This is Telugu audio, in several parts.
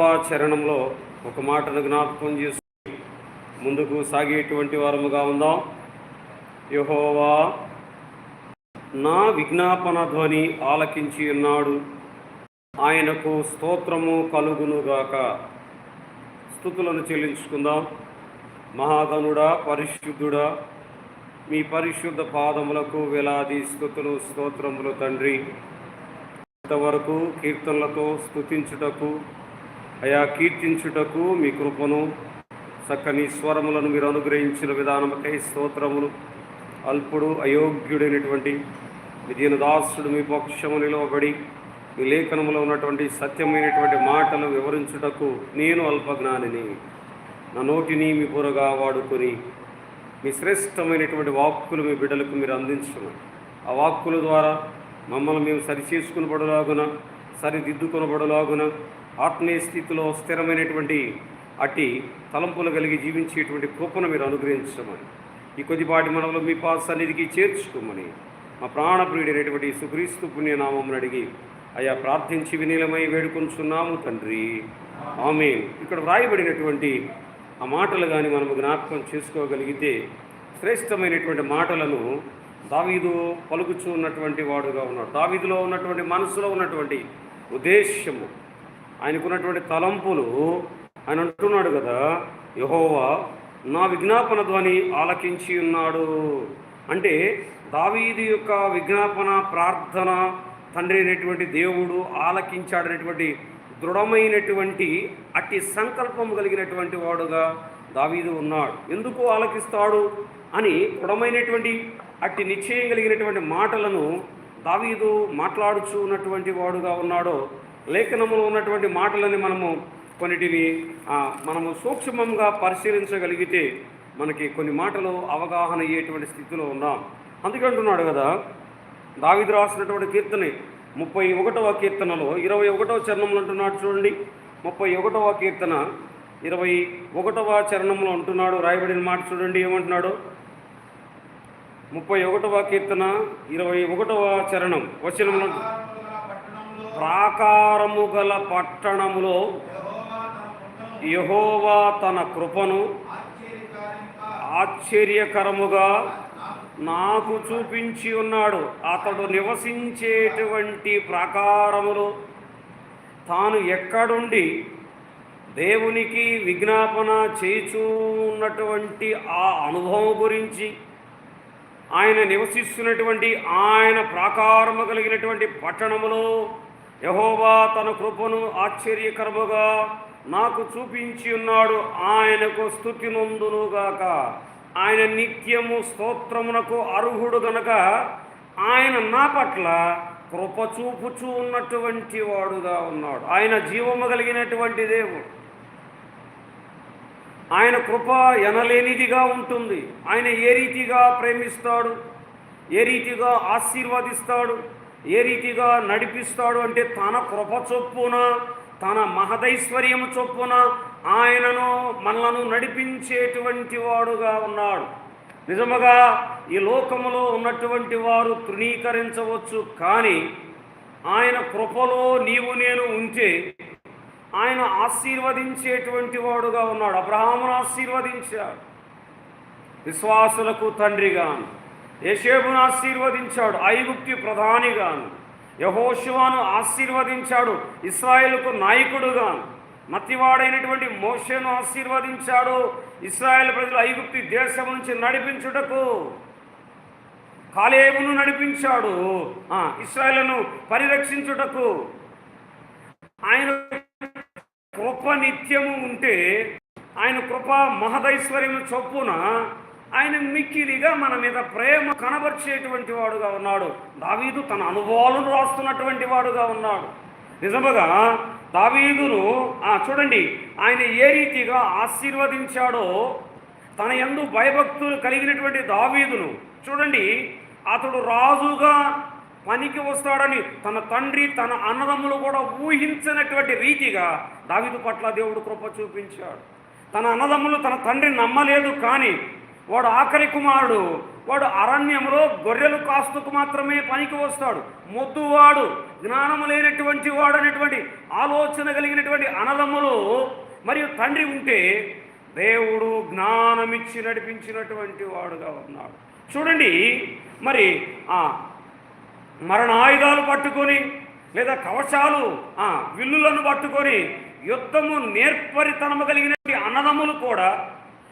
చరణంలో ఒక మాటను జ్ఞాపకం చేసుకుని ముందుకు సాగేటువంటి వారముగా ఉందాం. యహోవా నా విజ్ఞాపన ధ్వని ఆలకించి ఉన్నాడు. ఆయనకు స్తోత్రము కలుగునుగాక స్థుతులను చెల్లించుకుందాం. మహాగణుడా పరిశుద్ధుడా మీ పరిశుద్ధ పాదములకు వేలాది స్థుతులు స్తోత్రములు తండ్రి. ఇంతవరకు కీర్తనలతో స్థుతించుటకు అయా కీర్తించుటకు మీ కృపను చక్కని స్వరములను మీరు అనుగ్రహించిన విధానమకై స్తోత్రములు. అల్పుడు అయోగ్యుడైనటువంటి మీ దీనదాసుడు మీ పక్షము నిలవబడి మీ లేఖనములో ఉన్నటువంటి సత్యమైనటువంటి మాటలు వివరించుటకు నేను అల్పజ్ఞానిని. నా నోటిని మీ పొరగా వాడుకొని మీ శ్రేష్టమైనటువంటి వాక్కులు మీ బిడ్డలకు మీరు అందించను. ఆ వాక్కుల ద్వారా మమ్మల్ని మేము సరిచేసుకునబడలాగున సరిదిద్దుకొనబడలాగున ఆత్మీయ స్థితిలో స్థిరమైనటువంటి అట్టి తలంపులు కలిగి జీవించేటువంటి కృపను మీరు అనుగ్రహించమని ఈ కొద్దిపాటి మనలో మీ పాద సన్నిధికి చేర్చుకోమని మా ప్రాణప్రియుడైనటువంటి సుక్రీస్తు పుణ్యనామం అడిగి అయా ప్రార్థించి వినీలమై వేడుకొంచున్నాము తండ్రి. ఆమె ఇక్కడ వ్రాయబడినటువంటి ఆ మాటలు కానీ మనము జ్ఞాపకం చేసుకోగలిగితే శ్రేష్టమైనటువంటి మాటలను దావీదు పలుకుచూ ఉన్నటువంటి వాడుగా ఉన్నాడు. దావీదులో ఉన్నటువంటి మనసులో ఉన్నటువంటి ఉద్దేశ్యము ఆయనకున్నటువంటి తలంపులు ఆయన అంటున్నాడు కదా యహోవా నా విజ్ఞాపన ధ్వని ఆలకించి ఉన్నాడు. అంటే దావీది యొక్క విజ్ఞాపన ప్రార్థన తండ్రి అయినటువంటి దేవుడు ఆలకించాడనేటువంటి దృఢమైనటువంటి అట్టి సంకల్పం కలిగినటువంటి వాడుగా దావీదు ఉన్నాడు. ఎందుకు ఆలకిస్తాడు? అని దృఢమైనటువంటి అట్టి నిశ్చయం కలిగినటువంటి మాటలను దావీదు మాట్లాడుచున్నటువంటి వాడుగా ఉన్నాడో లేఖనంలో ఉన్నటువంటి మాటలని మనము కొన్నిటిని మనము సూక్ష్మంగా పరిశీలించగలిగితే మనకి కొన్ని మాటలు అవగాహన అయ్యేటువంటి స్థితిలో ఉన్నాం. అందుకే అంటున్నాడు కదా దావిది రాసినటువంటి కీర్తని ముప్పై ఒకటవ కీర్తనలో ఇరవై ఒకటవ చరణంలో అంటున్నాడు చూడండి. ముప్పై ఒకటవ కీర్తన ఇరవై ఒకటవ చరణంలో అంటున్నాడు రాయబడిన మాట చూడండి ఏమంటున్నాడు? ముప్పై ఒకటవ కీర్తన ఇరవై ఒకటవ చరణం వచనంలో ప్రాకారము గల పట్టణములో యహోవా తన కృపను ఆశ్చర్యకరముగా నాకు చూపించి ఉన్నాడు. అతడు నివసించేటువంటి ప్రాకారములో తాను ఎక్కడుండి దేవునికి విజ్ఞాపన చేచూ ఉన్నటువంటి ఆ అనుభవం గురించి ఆయన నివసిస్తున్నటువంటి ఆయన ప్రాకారము కలిగినటువంటి పట్టణములో యహోవా తన కృపను ఆశ్చర్యకరముగా నాకు చూపించి ఉన్నాడు. ఆయనకు స్థుతి నొందునుగాక ఆయన నిత్యము స్తోత్రమునకు అర్హుడు గనక ఆయన నా పట్ల కృప చూపుచూ ఉన్నటువంటి వాడుగా ఉన్నాడు. ఆయన జీవము కలిగినటువంటి దేవుడు. ఆయన కృప ఎనలేనిదిగా ఉంటుంది. ఆయన ఏ రీతిగా ప్రేమిస్తాడు? ఏ రీతిగా ఆశీర్వదిస్తాడు? ఏ రీతిగా నడిపిస్తాడు అంటే తన కృప చొప్పున తన మహదైశ్వర్యము చొప్పున ఆయనను మనలను నడిపించేటువంటి వాడుగా ఉన్నాడు. నిజముగా ఈ లోకములో ఉన్నటువంటి వారు తృణీకరించవచ్చు కానీ ఆయన కృపలో నీవు నేను ఉంటే ఆయన ఆశీర్వదించేటువంటి వాడుగా ఉన్నాడు. అబ్రహామును ఆశీర్వదించాడు. విశ్వాసులకు తండ్రిగాను. యశేబును ఆశీర్వదించాడు ఐగుప్తి ప్రధానిగాను. యహోశివాను ఆశీర్వదించాడు ఇస్రాయేల్కు నాయకుడుగాను. మతివాడైనటువంటి మోషను ఆశీర్వదించాడు ఇస్రాయేల్ ప్రజలు ఐగుప్తి దేశం నుంచి నడిపించుటకు. కాలేబును నడిపించాడు ఆ, పరిరక్షించుటకు. ఆయన కృప నిత్యము ఉంటే ఆయన కృప మహదైశ్వర్యము చొప్పున ఆయన మిక్కిలిగా మన మీద ప్రేమ కనబరిచేటువంటి వాడుగా ఉన్నాడు. దావీదు తన అనుభవాలను రాస్తున్నటువంటి వాడుగా ఉన్నాడు. నిజముగా దావీదును చూడండి ఆయన ఏ రీతిగా ఆశీర్వదించాడో తన ఎందు భయభక్తులు కలిగినటువంటి దావీదును చూడండి అతడు రాజుగా పనికి వస్తాడని తన తండ్రి తన అన్నదమ్ములు కూడా ఊహించినటువంటి రీతిగా దావీదు పట్ల దేవుడు కృప చూపించాడు. తన అన్నదమ్ములు తన తండ్రిని నమ్మలేదు కానీ వాడు ఆఖరి కుమారుడు. వాడు అరణ్యంలో గొర్రెలు కాస్తుకు మాత్రమే పనికి వస్తాడు. మొద్దువాడు జ్ఞానము లేనటువంటి వాడు అనేటువంటి ఆలోచన కలిగినటువంటి అనదమ్ములు మరియు తండ్రి ఉంటే దేవుడు జ్ఞానమిచ్చి నడిపించినటువంటి వాడుగా ఉన్నాడు. చూడండి మరి ఆ మరణాయుధాలు పట్టుకొని లేదా కవచాలు ఆ విల్లులను పట్టుకొని యుద్ధము నేర్పరితనము కలిగినటువంటి అన్నదమ్ములు కూడా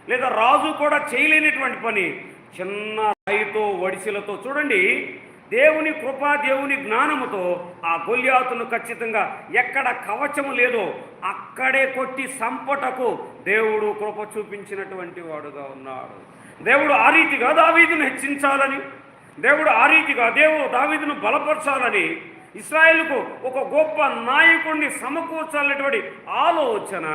లేదా రాజు కూడా చేయలేనటువంటి పని. చిన్న రాయితో వడిసెలతో చూడండి. దేవుని కృప దేవుని జ్ఞానముతో ఆ గొల్యాతును ఖచ్చితంగా ఎక్కడ కవచము లేదో అక్కడే కొట్టి సంపటకు దేవుడు కృప చూపించినటువంటి వాడుగా ఉన్నాడు. దేవుడు ఆ రీతిగా దావీదును హెచ్చించాలని దేవుడు ఆ రీతిగా దేవుడు దావీదును బలపరచాలని ఇస్రాయేల్కు ఒక గొప్ప నాయకుడిని సమకూర్చాలనేటువంటి ఆలోచన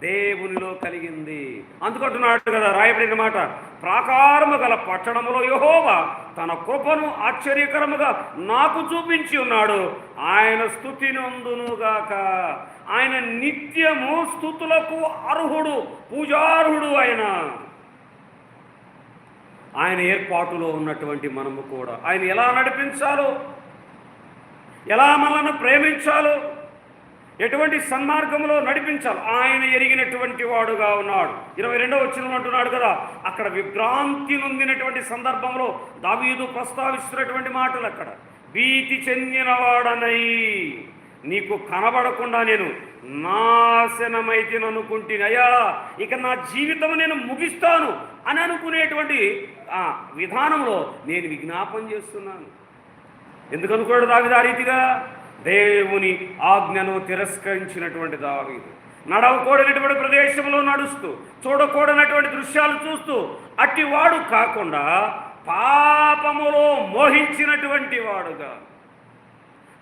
దేవునిలో కలిగింది. అందుకంటున్నాడు కదా రాయబడిన మాట ప్రాకారము గల పట్టణములో యహోవా తన కృపను ఆశ్చర్యకరముగా నాకు చూపించి ఉన్నాడు. ఆయన స్థుతి నందునుగాక ఆయన నిత్యము స్థుతులకు అర్హుడు పూజార్హుడు ఆయన. ఆయన ఏర్పాటులో ఉన్నటువంటి మనము కూడా. ఆయన ఎలా నడిపించాలో ఎలా మనల్ని ప్రేమించాలో ఎటువంటి సన్మార్గంలో నడిపించాలి? ఆయన ఎరిగినటువంటి వాడుగా ఉన్నాడు. ఇరవై రెండవ వచ్చిన అంటున్నాడు కదా అక్కడ విభ్రాంతి నొందినటువంటి సందర్భంలో దావీదు ప్రస్తావిస్తున్నటువంటి మాటలు అక్కడ. భీతి చెందినవాడనై నీకు కనబడకుండా నేను నాశనమైతే అనుకుంటుని అయ్యా ఇక నా జీవితం నేను ముగిస్తాను అని అనుకునేటువంటి ఆ విధానంలో నేను విజ్ఞాపం చేస్తున్నాను. ఎందుకు అనుకోడు దావిదు రీతిగా? దేవుని ఆజ్ఞను తిరస్కరించినటువంటి దావీదు. నడవకూడనటువంటి ప్రదేశంలో నడుస్తూ చూడకూడనటువంటి దృశ్యాలు చూస్తూ అట్టివాడు కాకుండా పాపములో మోహించినటువంటి వాడుగా.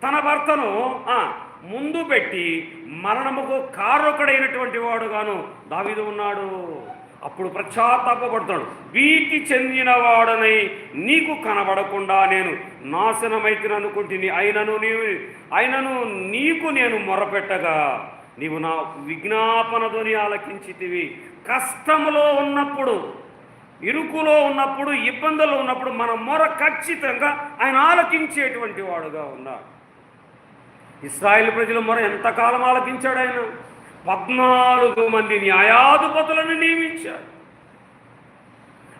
తన భర్తను ఆ, ముందు పెట్టి మరణముకు కారకుడైనటువంటి వాడుగాను దావీదు ఉన్నాడు. అప్పుడు పశ్చాత్తాపడుతున్నాడు వీటి చెందిన వాడనై నీకు కనబడకుండా నేను నాశనమైతే అనుకుంటుని అయినను నీవు అయినను నీకు నేను మొరపెట్టగా నీవు నా విజ్ఞాపనతోని ఆలకించితివి. కష్టంలో ఉన్నప్పుడు ఇరుకులో ఉన్నప్పుడు ఇబ్బందుల్లో ఉన్నప్పుడు మన మొర ఖచ్చితంగా ఆయన ఆలకించేటువంటి వాడుగా ఉన్నాడు. ఇస్రాయిల్ ప్రజల మొర ఎంతకాలం ఆలకించాడు ఆయన? పద్నాలుగు మంది న్యాయాధిపతులను నియమించాడు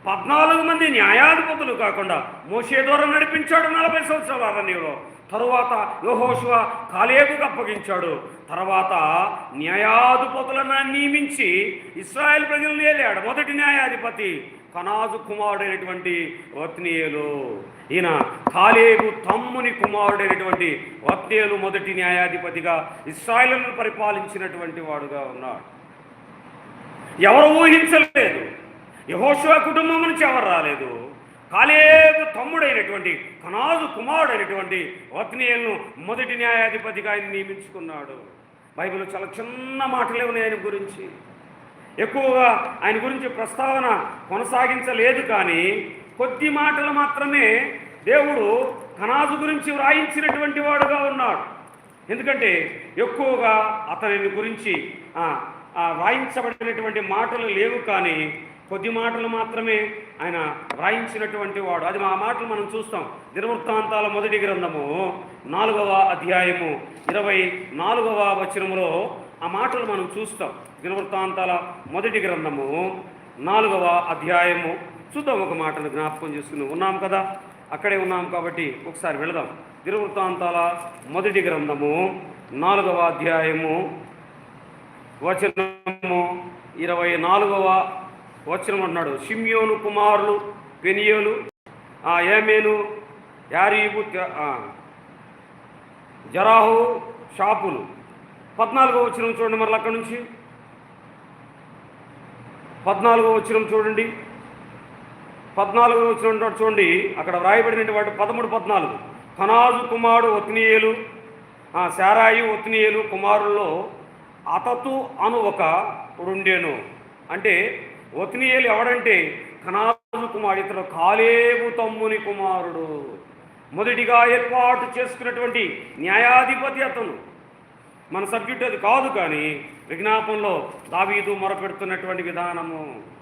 పద్నాలుగు మంది న్యాయాధిపతులు కాకుండా మోసే ద్వారా నడిపించాడు నలభై సంవత్సరాల అరణ్యంలో తరువాత యోహోశివ కాలేబుకు అప్పగించాడు. తర్వాత న్యాయాధిపతులను నియమించి ఇస్రాయేల్ ప్రజలను ఏలాడు. మొదటి న్యాయాధిపతి కనాజు కుమారుడైనటువంటి వత్నియేలు ఈయన కాలేబు తమ్ముని కుమారుడైనటువంటి వత్నేలు మొదటి న్యాయాధిపతిగా ఇస్రాయలను పరిపాలించినటువంటి వాడుగా ఉన్నాడు. ఎవరు ఊహించలేదు. యహోశివ కుటుంబం నుంచి ఎవరు రాలేదు. కాలేబు తమ్ముడైనటువంటి కనాజు కుమారుడైనటువంటి వత్నీయులను మొదటి న్యాయాధిపతిగా ఆయన నియమించుకున్నాడు. బైబిల్లో చాలా చిన్న మాటలే ఉన్నాయి ఆయన గురించి. ఎక్కువగా ఆయన గురించి ప్రస్తావన కొనసాగించలేదు కానీ కొద్ది మాటలు మాత్రమే దేవుడు కనాజు గురించి వ్రాయించినటువంటి వాడుగా ఉన్నాడు. ఎందుకంటే ఎక్కువగా అతని గురించి వ్రాయించబడినటువంటి మాటలు లేవు కానీ కొద్ది మాటలు మాత్రమే ఆయన వ్రాయించినటువంటి వాడు. అది ఆ మాటలు మనం చూస్తాం. దినవృత్తాంతాల మొదటి గ్రంథము నాలుగవ అధ్యాయము ఇరవై నాలుగవ వచనములో ఆ మాటలు మనం చూస్తాం. దినవృత్తాంతాల మొదటి గ్రంథము నాలుగవ అధ్యాయము చూద్దాం ఒక మాటను జ్ఞాపకం చేసుకుని ఉన్నాం కదా అక్కడే ఉన్నాం కాబట్టి ఒకసారి వెళదాం. దినవృత్తాంతాల మొదటి గ్రంథము నాలుగవ అధ్యాయము వచనము ఇరవై నాలుగవ వచనం అన్నాడు. షిమ్యోను కుమారులు పెనియోలు ఏమేను యారీబు జరాహు షాపులు. పద్నాలుగో వచనం చూడండి మరల అక్కడి నుంచి. పద్నాలుగో వచనం చూడండి. పద్నాలుగు వచనం చూడండి అక్కడ వ్రాయబడిన వాటి పదమూడు పద్నాలుగు. కనాజు కుమారుడు ఒత్నియేలు శారాయి ఒత్నియేలు కుమారుల్లో అతతు అను ఒక ఉండేను. అంటే ఒత్నియేలు ఎవడంటే కనాజు కుమారుడు ఇతడు కాలేబు తమ్ముని కుమారుడు. మొదటిగా ఏర్పాటు చేసుకున్నటువంటి న్యాయాధిపతి అతను. మన సబ్జెక్ట్ అది కాదు కానీ విజ్ఞాపంలో దావీదు మొరపెడుతున్నటువంటి విధానము.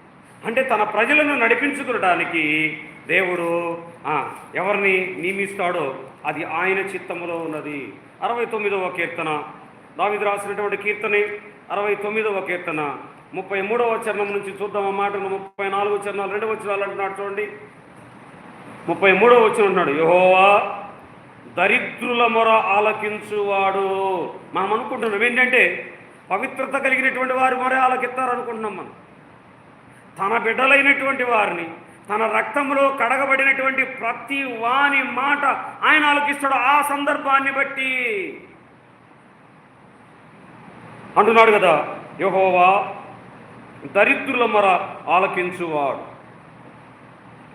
అంటే తన ప్రజలను నడిపించుకోవడానికి దేవుడు ఎవరిని నియమిస్తాడో అది ఆయన చిత్తములో ఉన్నది. అరవై తొమ్మిదవ కీర్తన. దావిది రాసినటువంటి కీర్తనే అరవై తొమ్మిదవ కీర్తన. ముప్పై మూడవ చరణం నుంచి చూద్దాం ఆ మాటను. ముప్పై నాలుగు చరణాలు రెండు వచ్చినాలు అంటున్నాడు చూడండి. ముప్పై మూడవ వచ్చిన అంటున్నాడు యహోవా దరిద్రుల మొర ఆలకించువాడు. మనం అనుకుంటున్నాం ఏంటంటే పవిత్రత కలిగినటువంటి వారి మొర ఆలకిస్తారనుకుంటున్నాం మనం. తన బిడ్డలైనటువంటి వారిని తన రక్తంలో కడగబడినటువంటి ప్రతి వాని మాట ఆయన ఆలకిస్తాడు. ఆ సందర్భాన్ని బట్టి అంటున్నాడు కదా యహోవా దరిద్రుల మర ఆలకించువాడు.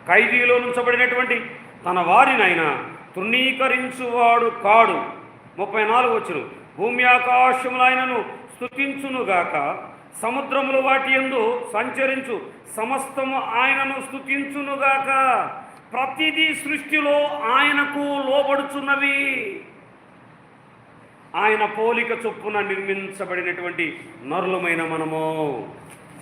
ఖైదీలో ఉంచబడినటువంటి తన వారినైనా తృణీకరించువాడు కాడు. ముప్పై నాలుగు వచ్చిన భూమి ఆకాశములైనను స్థుతించునుగాక సముద్రములు వాటి ఎందు సంచరించు. సమస్తము ఆయనను స్థుతించునుగాక ప్రతిదీ సృష్టిలో ఆయనకు లోబడుచున్నవి. ఆయన పోలిక చొప్పున నిర్మించబడినటువంటి నరులమైన మనము.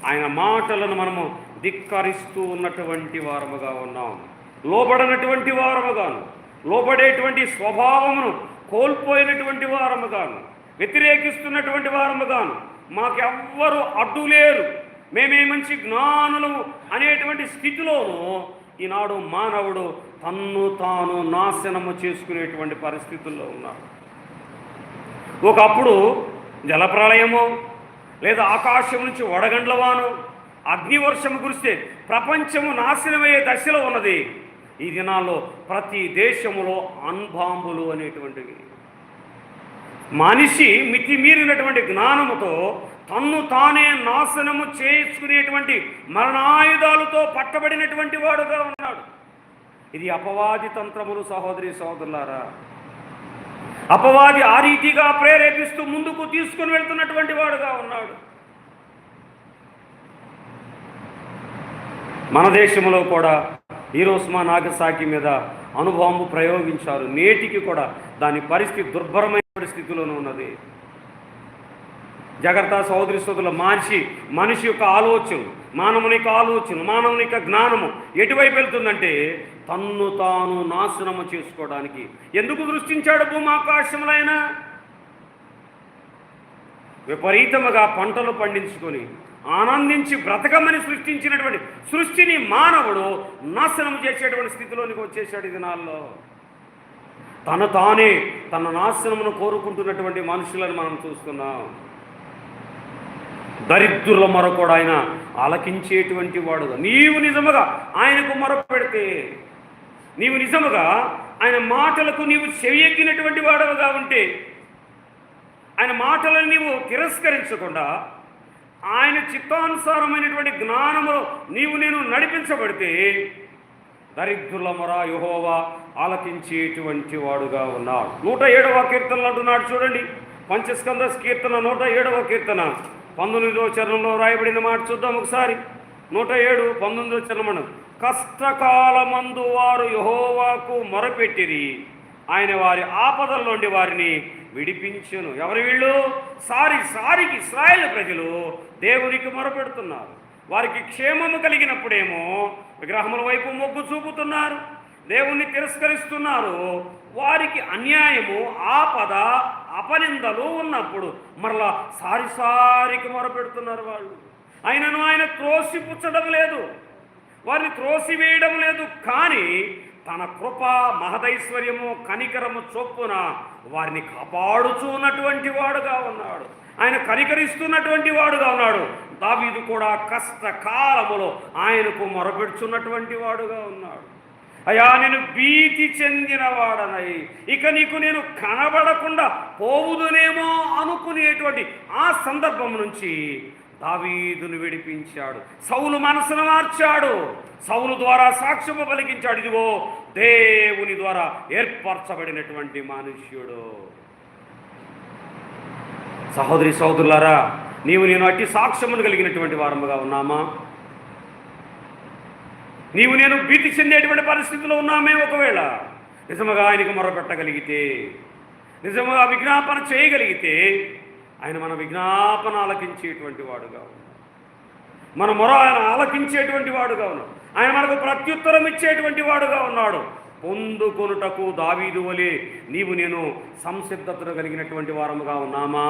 ఆయన మాటలను మనము ధిక్కరిస్తూ ఉన్నటువంటి వారముగా ఉన్నాం. లోబడనటువంటి వారముగాను లోబడేటువంటి స్వభావమును కోల్పోయినటువంటి వారముగాను వ్యతిరేకిస్తున్నటువంటి వారముగాను మాకెవ్వరు అడ్డు లేరు. మేమే మంచి జ్ఞానులము అనేటువంటి స్థితిలోనూ ఈనాడు మానవుడు తన్ను తాను నాశనము చేసుకునేటువంటి పరిస్థితుల్లో ఉన్నారు ఒకప్పుడు జలప్రళయము లేదా ఆకాశం నుంచి వడగండ్ల వాను అగ్నివర్షము కురిస్తే ప్రపంచము నాశనమయ్యే దశలో ఉన్నది. ఈ దినాల్లో ప్రతి దేశములో అన్బాంబులు అనేటువంటివి. మనిషి మితిమీరినటువంటి జ్ఞానముతో తన్ను తానే నాశనము చేసుకునేటువంటి మరణాయుధాలతో పట్టబడినటువంటి వాడుగా ఉన్నాడు. ఇది అపవాది తంత్రములు సహోదరి సహోదరులారా. అపవాది ఆ రీతిగా ప్రేరేపిస్తూ ముందుకు తీసుకుని వెళ్తున్నటువంటి వాడుగా ఉన్నాడు. మన దేశంలో కూడా హీరోస్మా నాగసాకి మీద అనుభవము ప్రయోగించారు. నేటికి కూడా దాని పరిస్థితి దుర్భరమైన స్థితిలోనూ ఉన్నది. జాగ్రత్త సహోదరి సోదరుల మనిషి మనిషి యొక్క ఆలోచన మానవుని యొక్క ఆలోచన మానవుని యొక్క జ్ఞానము ఎటువైపు వెళ్తుందంటే తన్ను తాను నాశనము చేసుకోవడానికి. ఎందుకు సృష్టించాడు భూమాకాశములైన విపరీతముగా పంటలు పండించుకొని ఆనందించి బ్రతకమని సృష్టించినటువంటి సృష్టిని మానవుడు నాశనం చేసేటువంటి స్థితిలోనికి వచ్చేసాడు ఈ దినాల్లో. తన తానే తన నాశనమును కోరుకుంటున్నటువంటి మనుషులను మనం చూస్తున్నాం. దరిద్రుల మొర ఆయన ఆలకించేటువంటి వాడు నీవు నిజముగా ఆయనకు మొర పెడితే నీవు నిజముగా ఆయన మాటలకు నీవు చెవియెక్కినటువంటి వాడవుగా ఉంటే ఆయన మాటలను నీవు తిరస్కరించకుండా ఆయన చిత్తానుసారమైనటువంటి జ్ఞానములో నీవు నేను నడిపించబడితే దరిద్రులమరా యుహోవా ఆలకించేటువంటి వాడుగా ఉన్నాడు. నూట ఏడవ కీర్తనలు అంటున్నాడు చూడండి. పంచస్కంద కీర్తన నూట ఏడవ కీర్తన. పంతొమ్మిదవ చరణంలో రాయబడిన మాట చూద్దాం ఒకసారి. నూట ఏడు పంతొమ్మిదవ చరణం కష్టకాలమందు వారు యహోవాకు మొరపెట్టిరి. ఆయన వారి ఆపదల నుండి వారిని విడిపించను. ఎవరు వీళ్ళు? సారి సారికి ఇస్రాయేల్ ప్రజలు దేవునికి మొరపెడుతున్నారు. వారికి క్షేమము కలిగినప్పుడేమో విగ్రహముల వైపు మొగ్గు చూపుతున్నారు. దేవుణ్ణి తిరస్కరిస్తున్నారు. వారికి అన్యాయము ఆపద అపనిందలు ఉన్నప్పుడు మరలా సారి సారికి మొరపెడుతున్నారు వాళ్ళు. ఆయనను ఆయన త్రోసిపుచ్చడం లేదు. వారిని త్రోసివేయడం లేదు. కానీ తన కృప మహదైశ్వర్యము కనికరము చొప్పున వారిని కాపాడుచున్నటువంటి వాడుగా ఉన్నాడు. ఆయన కనికరిస్తున్నటువంటి వాడుగా ఉన్నాడు. దావీదు కూడా కష్టకాలములో ఆయనకు మొరపెడుచున్నటువంటి వాడుగా ఉన్నాడు. అయా నేను భీతి చెందినవాడనై ఇక నీకు నేను కనబడకుండా పోవుదునేమో అనుకునేటువంటి ఆ సందర్భం నుంచి దావీదును విడిపించాడు. సౌలు మనసును మార్చాడు. సౌలు ద్వారా సాక్ష్యము పలికించాడు. ఇదిగో దేవుని ద్వారా ఏర్పరచబడినటువంటి మనుష్యుడు. సహోదరి సహోదరులారా నీవు నేను అట్టి సాక్ష్యమును కలిగినటువంటి వారముగా ఉన్నామా? నీవు నేను భీతి చెందేటువంటి పరిస్థితిలో ఉన్నామే ఒకవేళ. నిజముగా ఆయనకు మొరపెట్టగలిగితే నిజముగా విజ్ఞాపన చేయగలిగితే ఆయన మన విజ్ఞాపన ఆలకించేటువంటి వాడుగా ఉన్నాడు. మన మొర ఆయన ఆలకించేటువంటి వాడుగా ఉన్నాడు. ఆయన మనకు ప్రత్యుత్తరం ఇచ్చేటువంటి వాడుగా ఉన్నాడు. పొందుకొనుటకు దావీదు వలె నీవు నేను సంసిద్ధతను కలిగినటువంటి వారముగా ఉన్నామా?